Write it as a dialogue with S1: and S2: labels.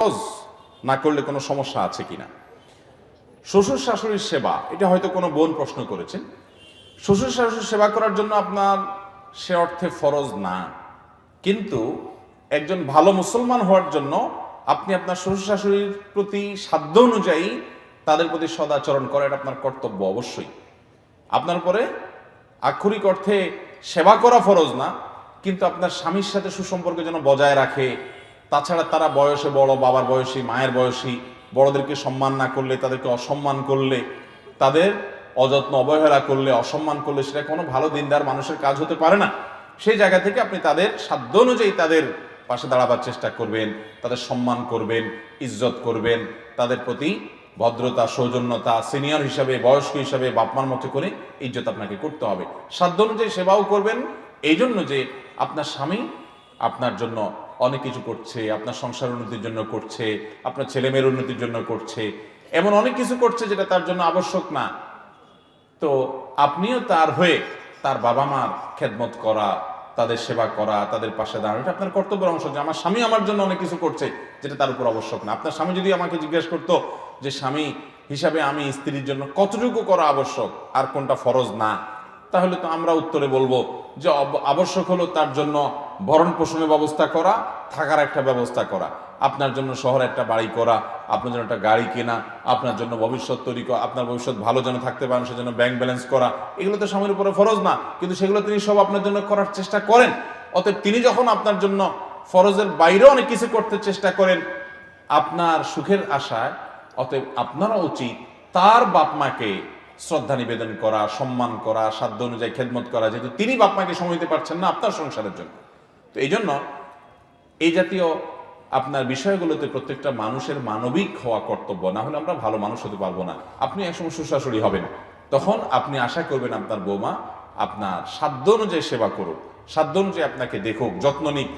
S1: হজ না করলে কোনো সমস্যা আছে কিনা? শ্বশুর শাশুড়ির সেবা, এটা হয়তো কোনো বোন প্রশ্ন করেছেন। শ্বশুর শাশুড়ির সেবা করার জন্য আপনার সে অর্থে ফরজ না। কিন্তু একজন ভালো মুসলমান হওয়ার জন্য আপনি আপনার শ্বশুর শাশুড়ির প্রতি সাধ্য অনুযায়ী তাদের প্রতি সদাচরণ করা, এটা আপনার কর্তব্য অবশ্যই। আপনার পরে আক্ষরিক অর্থে সেবা করা ফরজ না, কিন্তু আপনার স্বামীর সাথে সুসম্পর্ক যেন বজায় রাখে তাছাড়া তারা বয়সে বড়, বাবার বয়সী, মায়ের বয়সী, বড়দেরকে সম্মান না করলে, তাদেরকে অসম্মান করলে, তাদের অযত্ন অবহেলা করলে, অসম্মান করলে, সেটা কোনো ভালো দিনদার মানুষের কাজ হতে পারে না। সেই জায়গা থেকে আপনি তাদের সাধ্য অনুযায়ী তাদের পাশে দাঁড়াবার চেষ্টা করবেন, তাদের সম্মান করবেন, ইজ্জত করবেন, তাদের প্রতি ভদ্রতা, সৌজন্যতা, সিনিয়র হিসাবে, বয়স্ক হিসাবে, বাপমার মতো করে ইজ্জত আপনাকে করতে হবে। সাধ্য অনুযায়ী সেবাও করবেন এই জন্য যে আপনার স্বামী আপনার জন্য অনেক কিছু করছে, আপনার সংসার উন্নতির জন্য করছে, আপনার ছেলেমেয়ের উন্নতির জন্য করছে, এমন অনেক কিছু করছে যেটা তার জন্য আবশ্যক না। তো আপনিও তার হয়ে তার বাবা মার খেদমত করা, তাদের সেবা করা, তাদের পাশে দাঁড়ানো, এটা আপনার কর্তব্যের অংশ যে আমার স্বামী আমার জন্য অনেক কিছু করছে যেটা তার উপর আবশ্যক না। আপনার স্বামী যদি আমাকে জিজ্ঞেস করতো যে, স্বামী, হিসাবে আমি স্ত্রীর জন্য কতটুকু করা আবশ্যক? আর কোনটা ফরজ না? তাহলে তো আমরা উত্তরে বলব যে আবশ্যক হলো তার জন্য ভরণ পোষণের ব্যবস্থা করা, থাকার একটা ব্যবস্থা করা। আপনার জন্য শহরে একটা বাড়ি করা, আপনার জন্য একটা গাড়ি কেনা, আপনার জন্য ভবিষ্যৎ তৈরি করা, আপনার ভবিষ্যৎ ভালো যেন থাকতে পারেন, সেজন্য ব্যাংক ব্যালেন্স করা, এগুলো তো স্বামীর উপরে ফরজ না, কিন্তু সেগুলো তিনি সব আপনার জন্য করার চেষ্টা করেন। অতএব তিনি যখন আপনার জন্য ফরজের বাইরেও অনেক কিছু করতে চেষ্টা করেন, আপনার সুখের আশায়, অতএব আপনারও উচিত তার বাপ মাকে শ্রদ্ধা নিবেদন করা, সম্মান করা, সাধ্য অনুযায়ী খেদমত করা, যেহেতু তিনি বাপ মাকে সময় দিতে পারছেন না আপনার সংসারের জন্য। তো এই জন্য এই জাতীয় আপনার বিষয়গুলোতে প্রত্যেকটা মানুষের মানবিক হওয়া কর্তব্য, না হলে আমরা ভালো মানুষ হতে পারব না। আপনি একসময় সুশাশুড়ি হবেন। তখন আপনি আশা করবেন আপনার বৌমা আপনার সাধ্য অনুযায়ী সেবা করুক, সাধ্য অনুযায়ী আপনাকে দেখুক, যত্ন নিক।